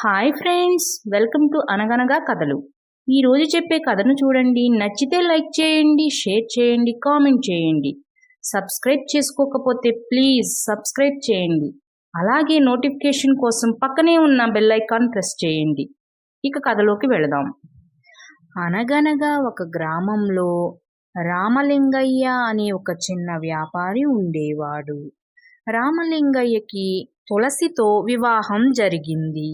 Hi friends welcome to అనగనగా కథలు ఈరోజు చెప్పే కథను చూడండి. నచ్చితే లైక్ చేయండి షేర్ చేయండి కామెంట్ చేయండి. సబ్స్క్రైబ్ చేసుకోకపోతే ప్లీజ్ సబ్స్క్రైబ్ చేయండి. అలాగే నోటిఫికేషన్ కోసం పక్కనే ఉన్న బెల్ ఐకాన్ ప్రెస్ చేయండి. ఇక కథలోకి వెళదాం. అనగనగా ఒక గ్రామంలో రామలింగయ్య అనే ఒక చిన్న వ్యాపారి ఉండేవాడు. రామలింగయ్యకి తులసితో వివాహం జరిగింది.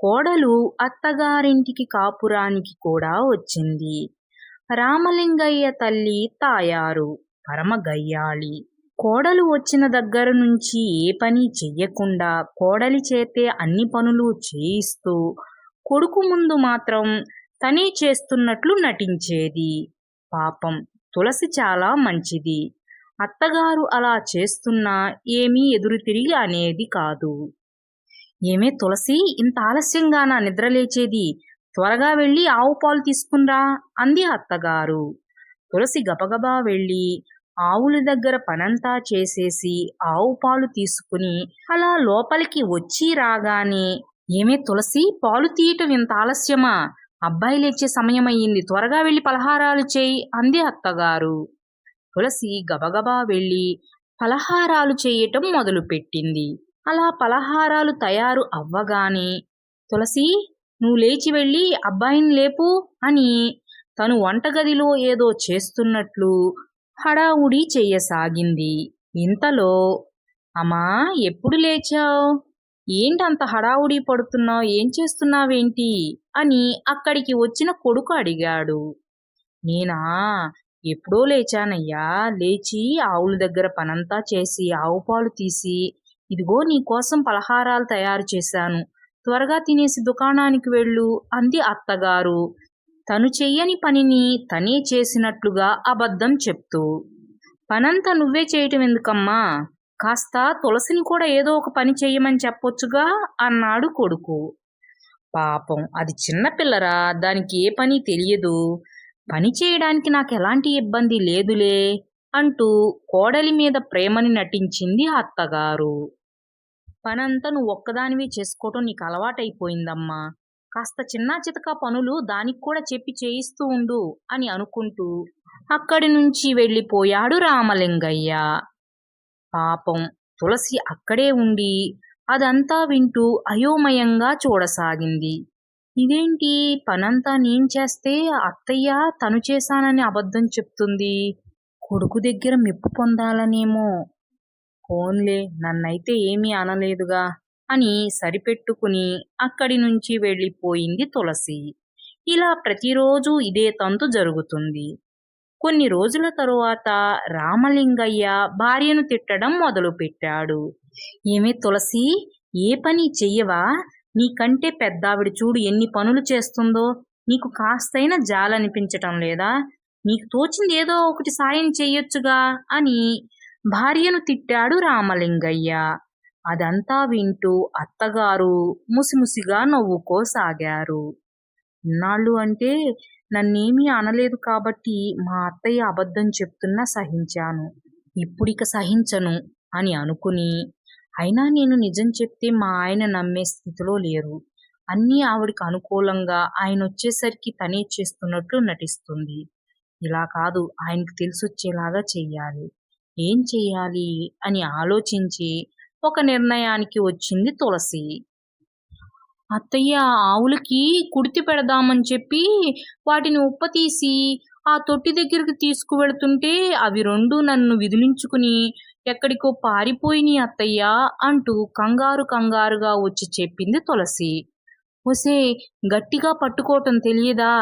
కోడలు అత్తగారింటికి కాపురానికి కూడా వచ్చింది. రామలింగయ్య తల్లి తాయారు పరమ గయ్యాళి. కోడలు వచ్చిన దగ్గర నుంచి ఏ పని చెయ్యకుండా కోడలి చేతే అన్ని పనులు చేయిస్తూ కొడుకు ముందు మాత్రం తనే చేస్తున్నట్లు నటించేది. పాపం తులసి చాలా మంచిది. అత్తగారు అలా చేస్తున్నా ఏమీ ఎదురు తిరిగి అనేది కాదు. ఏమే తులసి? ఇంత ఆలస్యంగానా నిద్రలేచేది త్వరగా వెళ్ళి ఆవు పాలు తీసుకున్రా అంది అత్తగారు. తులసి గబగబా వెళ్ళి ఆవుల దగ్గర పనంతా చేసేసి ఆవు పాలు తీసుకుని అలా లోపలికి వచ్చి రాగానే ఏమే తులసి పాలు తీయటం ఇంత ఆలస్యమా? అబ్బాయి లేచే సమయమయ్యింది త్వరగా వెళ్ళి పలహారాలు చేయి అంది అత్తగారు. తులసి గబగబా వెళ్ళి పలహారాలు చేయటం మొదలుపెట్టింది. అలా పలహారాలు తయారు అవ్వగానే తులసి నువ్వు లేచి వెళ్ళి అబ్బాయిని లేపు అని తను వంటగదిలో ఏదో చేస్తున్నట్లు హడావుడి చెయ్యసాగింది. ఇంతలో అమ్మా ఎప్పుడు లేచావు? ఏంటంత హడావుడి పడుతున్నావు? ఏం చేస్తున్నావేంటి? అని అక్కడికి వచ్చిన కొడుకు అడిగాడు. నేనా? ఎప్పుడో లేచానయ్యా. లేచి ఆవుల దగ్గర పనంతా చేసి ఆవు పాలు తీసి ఇదిగో నీ కోసం పలహారాలు తయారు చేశాను. త్వరగా తినేసి దుకాణానికి వెళ్ళు అంది అత్తగారు. తను చెయ్యని పనిని తనే చేసినట్లుగా అబద్ధం చెప్తూ. పనంతా నువ్వే చేయటం ఎందుకమ్మా? కాస్త తులసిని కూడా ఏదో ఒక పని చెయ్యమని చెప్పొచ్చుగా అన్నాడు కొడుకు. పాపం అది చిన్నపిల్లరా దానికి ఏ పని తెలియదు. పని చేయడానికి నాకు ఎలాంటి ఇబ్బంది లేదులే అంటూ కోడలి మీద ప్రేమని నటించింది అత్తగారు. పనంతా నువ్వు ఒక్కదానివి చేసుకోవటం నీకు అలవాటైపోయిందమ్మా. కాస్త చిన్న చితక పనులు దానికి కూడా చెప్పి చేయిస్తూ ఉండు అని అనుకుంటూ అక్కడి నుంచి వెళ్ళిపోయాడు రామలింగయ్య. పాపం తులసి అక్కడే ఉండి అదంతా వింటూ అయోమయంగా చూడసాగింది. ఇదేంటి? పనంతా నేను చేస్తే అత్తయ్య తను చేశానని అబద్ధం చెప్తుంది. కొడుకు దగ్గర మెప్పు పొందాలనేమో పోన్లే నన్నైతే ఏమీ అనలేదుగా అని సరిపెట్టుకుని అక్కడి నుంచి వెళ్ళిపోయింది తులసి. ఇలా ప్రతిరోజు ఇదే తంతు జరుగుతుంది. కొన్ని రోజుల తరువాత రామలింగయ్య భార్యను తిట్టడం మొదలుపెట్టాడు. ఏమే తులసి ఏ పని చెయ్యవా? నీకంటే పెద్దావిడ చూడు ఎన్ని పనులు చేస్తుందో నీకు కాస్తైనా జాలనిపించటం లేదా? నీకు తోచింది ఏదో ఒకటి సాయం చెయ్యొచ్చుగా అని భార్యను తిట్టాడు రామలింగయ్య. అదంతా వింటూ అత్తగారు ముసిముసిగా నవ్వుకోసాగారు. ఇన్నాళ్ళు అంటే నన్నేమీ అనలేదు కాబట్టి మా అత్తయ్య అబద్ధం చెప్తున్నా సహించాను. ఇప్పుడిక సహించను అని అనుకుని అయినా నేను నిజం చెప్తే మా ఆయన నమ్మే స్థితిలో లేరు. అన్నీ ఆవిడకి అనుకూలంగా ఆయన వచ్చేసరికి తనే చేస్తున్నట్లు నటిస్తుంది. ఇలా కాదు ఆయనకు తెలిసొచ్చేలాగా చెయ్యాలి. ఏం చేయాలి అని ఆలోచించి ఒక నిర్ణయానికి వచ్చింది తులసి. అత్తయ్య ఆవులకి కుడితి పెడదామని చెప్పి వాటిని ఉప్పతీసి ఆ తొట్టి దగ్గరికి తీసుకువెళ్తుంటే అవి రెండు నన్ను విధులించుకుని ఎక్కడికో పారిపోయిని అత్తయ్య అంటూ కంగారు కంగారుగా వచ్చి చెప్పింది తులసి. ఒసే గట్టిగా పట్టుకోవటం తెలియదా?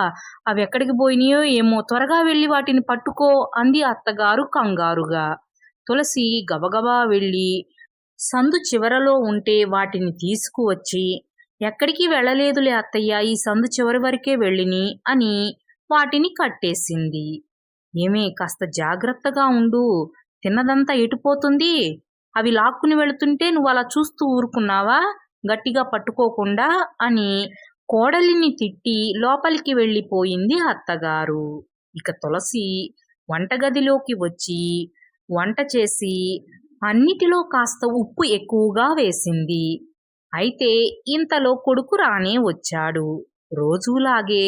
అవి ఎక్కడికి పోయినాయో ఏమో త్వరగా వెళ్ళి వాటిని పట్టుకో అంది అత్తగారు కంగారుగా. తులసి గబగబా వెళ్ళి సందు చివరలో ఉంటే వాటిని తీసుకువచ్చి ఎక్కడికి వెళ్ళలేదులే అత్తయ్య ఈ సందు చివరి వరకే వెళ్ళిని అని వాటిని కట్టేసింది. ఏమే కాస్త జాగ్రత్తగా ఉండు తిన్నదంతా ఎటుపోతుంది? అవి లాక్కుని వెళుతుంటే నువ్వు అలా చూస్తూ ఊరుకున్నావా? గట్టిగా పట్టుకోకుండా అని కోడలిని తిట్టి లోపలికి వెళ్ళిపోయింది అత్తగారు. ఇక తులసి వంటగదిలోకి వచ్చి వంట చేసి అన్నిటిలో కాస్త ఉప్పు ఎక్కువగా వేసింది. అయితే ఇంతలో కొడుకు రానే వచ్చాడు. రోజులాగే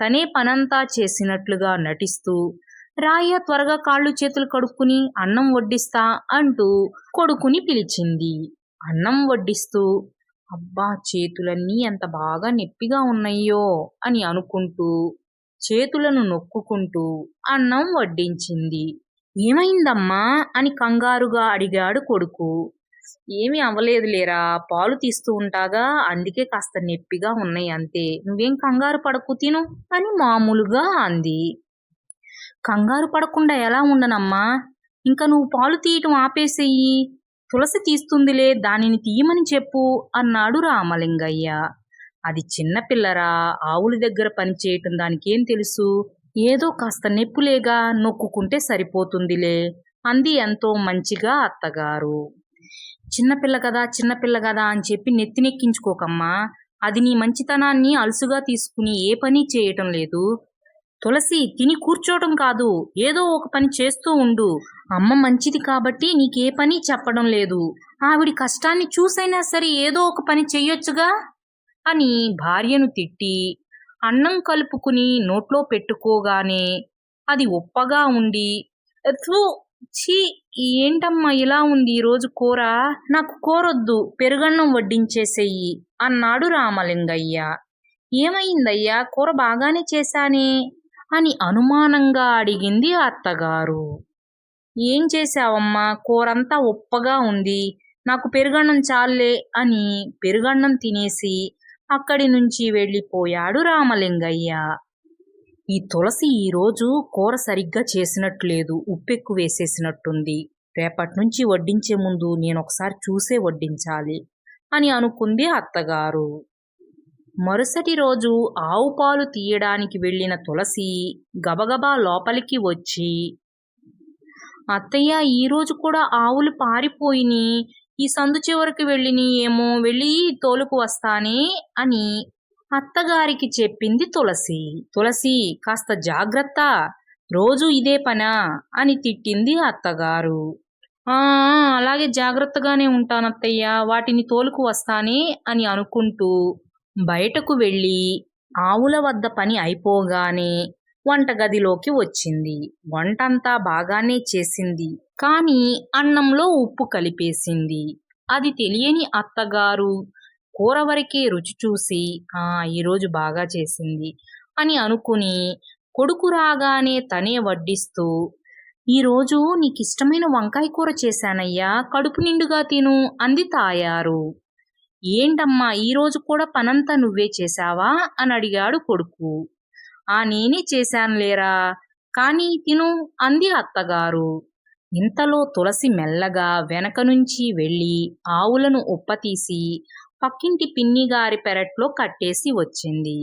తనే పనంతా చేసినట్లుగా నటిస్తూ రాయ త్వరగా కాళ్ళు చేతులు కడుక్కుని అన్నం వడ్డిస్తా అంటూ కొడుకుని పిలిచింది. అన్నం వడ్డిస్తూ అబ్బా చేతులన్నీ ఎంత బాగా నొప్పిగా ఉన్నాయో అని అనుకుంటూ చేతులను నొక్కుకుంటూ అన్నం వడ్డించింది. ఏమైందమ్మా? అని కంగారుగా అడిగాడు కొడుకు. ఏమీ అవ్వలేదులేరా పాలు తీస్తూ ఉంటాగా అందుకే కాస్త నొప్పిగా ఉన్నాయి అంతే. నువ్వేం కంగారు పడకు తిను అని మామూలుగా అంది. కంగారు పడకుండా ఎలా ఉండనమ్మా? ఇంకా నువ్వు పాలు తీయటం ఆపేసేయి. తులసి తీస్తుందిలే దానిని తీయమని చెప్పు అన్నాడు రామలింగయ్య. అది చిన్నపిల్లరా ఆవుల దగ్గర పని చేయటం దానికేం తెలుసు? ఏదో కాస్త నెప్పులేగా నొక్కుకుంటే సరిపోతుందిలే అంది ఎంతో మంచిగా అత్తగారు. చిన్నపిల్ల కదా చిన్నపిల్ల కదా అని చెప్పి నెత్తినెక్కించుకోకమ్మా అది నీ మంచితనాన్ని అలుసుగా తీసుకుని ఏ పని చేయటం లేదు. తులసి తిని కూర్చోవటం కాదు ఏదో ఒక పని చేస్తూ ఉండు. అమ్మ మంచిది కాబట్టి నీకే పని చెప్పడం లేదు. ఆవిడి కష్టాన్ని చూసైనా సరే ఏదో ఒక పని చెయ్యొచ్చుగా అని భార్యను తిట్టి అన్నం కలుపుకుని నోట్లో పెట్టుకోగానే అది ఉప్పగా ఉండి "థూ, ఛీ ఏంటమ్మా ఇలా ఉంది ఈరోజు కూర? నాకు కూరొద్దు పెరుగన్నం వడ్డించేసేయి అన్నాడు రామలింగయ్య. ఏమైందయ్యా కూర బాగానే చేశానే? అని అనుమానంగా అడిగింది అత్తగారు. ఏం చేశావమ్మా కూరంతా ఉప్పగా ఉంది నాకు పెరుగన్నం చాలే అని పెరుగన్నం తినేసి అక్కడి నుంచి వెళ్ళిపోయాడు రామలింగయ్య. ఈ తులసి ఈరోజు కూర సరిగ్గా చేసినట్లేదు ఉప్పెక్కు వేసేసినట్టుంది. రేపటి నుంచి వడ్డించే ముందు నేను ఒకసారి చూసే వడ్డించాలి అని అనుకుంది అత్తగారు. మరుసటి రోజు ఆవు పాలు తీయడానికి వెళ్ళిన తులసి గబగబా లోపలికి వచ్చి అత్తయ్య ఈరోజు కూడా ఆవులు పారిపోయిని. ఈ సందు చివరికి వెళ్ళిని ఏమో వెళ్ళి తోలుకు వస్తానే అని అత్తగారికి చెప్పింది తులసి. తులసి కాస్త జాగ్రత్త రోజు ఇదే పనా అని తిట్టింది అత్తగారు. "ఆ అలాగే జాగ్రత్తగానే ఉంటానత్తయ్య వాటిని తోలుకు వస్తానే అని అనుకుంటూ బయటకు వెళ్ళి ఆవుల వద్ద పని అయిపోగానే వంటగదిలోకి వచ్చింది. వంటంతా బాగానే చేసింది. కానీ అన్నంలో ఉప్పు కలిపేసింది. అది తెలియని అత్తగారు కూర వరకే రుచి చూసి ఆ ఈరోజు బాగా చేసింది అని అనుకుని కొడుకు రాగానే తనే వడ్డిస్తూ ఈరోజు నీకిష్టమైన వంకాయ కూర చేశానయ్యా కడుపు నిండుగా తిను అంది తాయారు. ఏంటమ్మా ఈరోజు కూడా పనంతా నువ్వే చేశావా? అని అడిగాడు కొడుకు. ఆ నేనే చేశానులేరా? కానీ తిను అంది అత్తగారు. ఇంతలో తులసి మెల్లగా వెనక నుంచి వెళ్ళి ఆవులను ఉప్పతీసి పక్కింటి పిన్నిగారి పెరట్లో కట్టేసి వచ్చింది.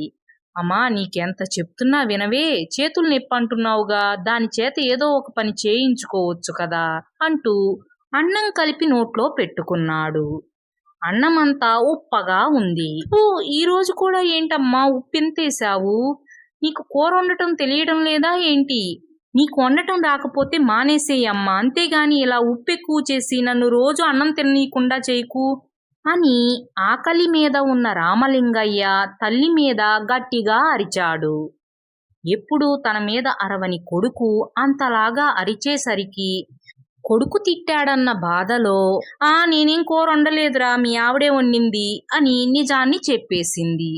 అమ్మా నీకెంత చెప్తున్నా వినవే చేతులు నొప్పి అంటున్నావుగా దాని చేత ఏదో ఒక పని చేయించుకోవచ్చు కదా అంటూ అన్నం కలిపి నోట్లో పెట్టుకున్నాడు. అన్నమంతా ఉప్పగా ఉంది. "ఓ, ఈ రోజు కూడా ఏంటమ్మా ఉప్పింతేశావు? నీకు కూర వండటం తెలియడం లేదా ఏంటి? నీకు వండటం రాకపోతే మానేసేయమ్మా అంతేగాని ఇలా ఉప్పెక్కువ చేసి నన్ను రోజు అన్నం తిననీయకుండా చేయకు. అని ఆకలి మీద ఉన్న రామలింగయ్య తల్లి మీద గట్టిగా అరిచాడు. ఎప్పుడు తన మీద అరవని కొడుకు అంతలాగా అరిచేసరికి కొడుకు తిట్టాడన్న బాధలో ఆ నేనేం కూర వండలేదురా మీ ఆవిడే వండింది అని నిజాన్ని చెప్పేసింది.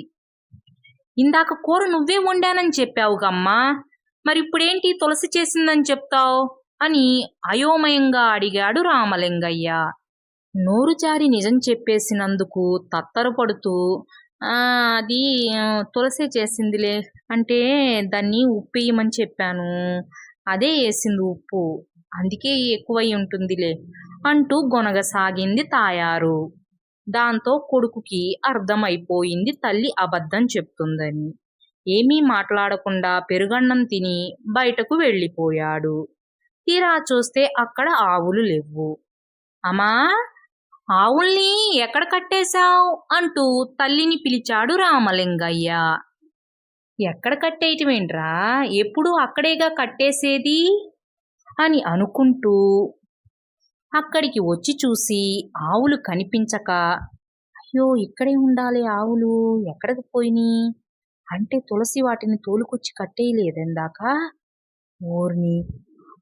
ఇందాక కూర నువ్వే వండానని చెప్పావుగమ్మా. మరి ఇప్పుడేంటి తులసి చేసిందని చెప్తావు? అని అయోమయంగా అడిగాడు రామలింగయ్య. నోరు జారి నిజం చెప్పేసినందుకు తత్తరపడుతూ అది తులసి తులసే చేసిందిలే. అంటే దాన్ని ఉప్పు వేయమని చెప్పాను. అదే వేసింది ఉప్పు. అందుకే ఎక్కువై ఉంటుందిలే అంటూ గొనగసాగింది తాయారు. దాంతో కొడుకుకి అర్థమైపోయింది తల్లి అబద్ధం చెప్తుందని. ఏమీ మాట్లాడకుండా పెరుగన్నం తిని బయటకు వెళ్ళిపోయాడు. తీరా చూస్తే అక్కడ ఆవులు లేవు. అమ్మా! ఆవుల్ని ఎక్కడ కట్టేశావు? అంటూ తల్లిని పిలిచాడు రామలింగయ్య. ఎక్కడ కట్టేయటమేంట్రా? ఎప్పుడు అక్కడేగా కట్టేసేది? అని అనుకుంటూ అక్కడికి వచ్చి చూసి ఆవులు కనిపించక అయ్యో ఇక్కడే ఉండాలి ఆవులు ఎక్కడికి పోయినాయి అంటే తులసి వాటిని తోలుకొచ్చి కట్టేయలేదందాక? ఓర్ని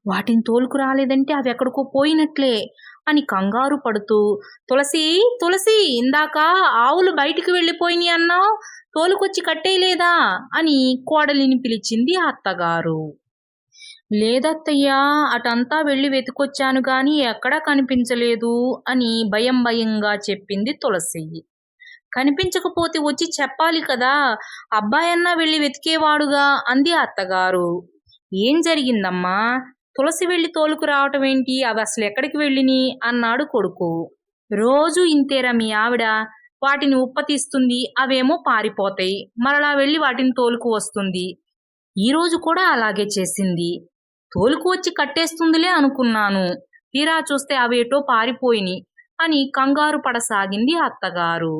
వాటిని తోలుకు రాలేదంటే అవి ఎక్కడికో పోయినట్లే అని కంగారు పడుతూ తులసి తులసి ఇందాక ఆవులు బయటికి వెళ్ళిపోయినాయి అన్నావు తోలుకొచ్చి కట్టేయలేదా? అని కోడలిని పిలిచింది ఆ అత్తగారు. లేదత్తయ్యా అటంతా వెళ్ళి వెతుకొచ్చాను గాని ఎక్కడా కనిపించలేదు అని భయం భయంగా చెప్పింది తులసి కనిపించకపోతే వచ్చి చెప్పాలి కదా అబ్బాయన్నా వెళ్ళి వెతికేవాడుగా అంది అత్తగారు. ఏం జరిగిందమ్మా? తులసి వెళ్ళి తోలుకు రావటం ఏంటి? అవి అసలు ఎక్కడికి వెళ్ళిని? అన్నాడు కొడుకు. రోజు ఇంతేరా మీ ఆవిడ? వాటిని ఉప్పతీస్తుంది అవేమో పారిపోతాయి. మరలా వెళ్ళి వాటిని తోలుకు వస్తుంది. ఈ రోజు కూడా అలాగే చేసింది. తోలుకు వచ్చి కట్టేస్తుందిలే అనుకున్నాను. తీరా చూస్తే అవేటో పారిపోయిని అని కంగారు పడసాగింది అత్తగారు.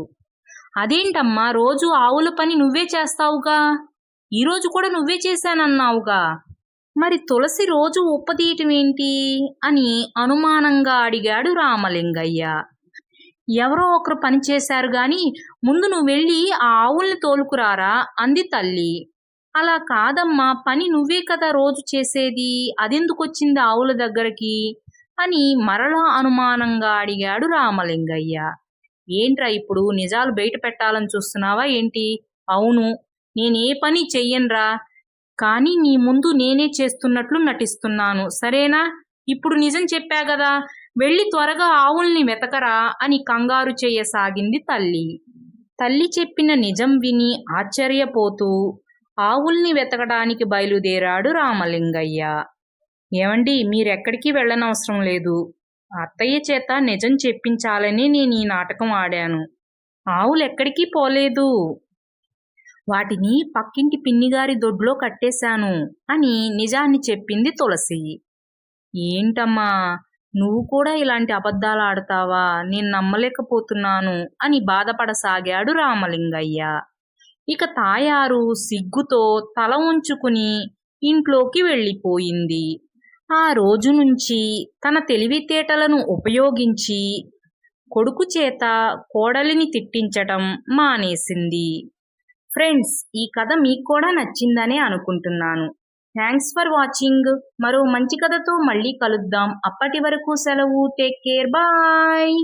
అదేంటమ్మా రోజు ఆవుల పని నువ్వే చేస్తావుగా? ఈరోజు కూడా నువ్వే చేశానన్నావుగా? మరి తులసి రోజు ఉప్పతీయటం ఏంటి అని అనుమానంగా అడిగాడు రామలింగయ్య. ఎవరో ఒకరు పని చేశారు గాని ముందు నువ్వు వెళ్ళి ఆ ఆవుల్ని తోలుకురారా? అంది తల్లి. అలా కాదమ్మా పని నువ్వే కదా రోజు చేసేది అదెందుకు వచ్చింది ఆవుల దగ్గరికి? అని మరలా అనుమానంగా అడిగాడు రామలింగయ్య. ఏంట్రా ఇప్పుడు నిజాలు బయట పెట్టాలని చూస్తున్నావా ఏంటి? అవును నేనే పని చెయ్యనురా కానీ నీ ముందు నేనే చేస్తున్నట్లు నటిస్తున్నాను సరేనా? ఇప్పుడు నిజం చెప్పా కదా వెళ్ళి త్వరగా ఆవుల్ని వెతకరా అని కంగారు చేయసాగింది తల్లి. తల్లి చెప్పిన నిజం విని ఆశ్చర్యపోతూ ఆవుల్ని వెతకడానికి బయలుదేరాడు రామలింగయ్య. ఏమండి మీరెక్కడికి వెళ్ళనవసరం లేదు. అత్తయ్య చేత నిజం చెప్పించాలని నేను ఈ నాటకం ఆడాను. ఆవులు ఎక్కడికి పోలేదు? వాటిని పక్కింటి పిన్నిగారి దొడ్లో కట్టేశాను అని నిజాన్ని చెప్పింది తులసి. ఏంటమ్మా నువ్వు కూడా ఇలాంటి అబద్ధాలు ఆడతావా? నేను నమ్మలేకపోతున్నాను అని బాధపడసాగాడు రామలింగయ్య. ఇక తాయారు సిగ్గుతో తల ఉంచుకుని ఇంట్లోకి వెళ్ళిపోయింది. ఆ రోజు నుంచి తన తెలివితేటలను ఉపయోగించి కొడుకు చేత కోడలిని తిట్టించటం మానేసింది. ఫ్రెండ్స్ ఈ కథ మీకు కూడా నచ్చిందనే అనుకుంటున్నాను. Thanks for watching. మరో మంచి కథతో మళ్ళీ కలుద్దాం. అప్పటి వరకు సెలవు. Take care. బాయ్.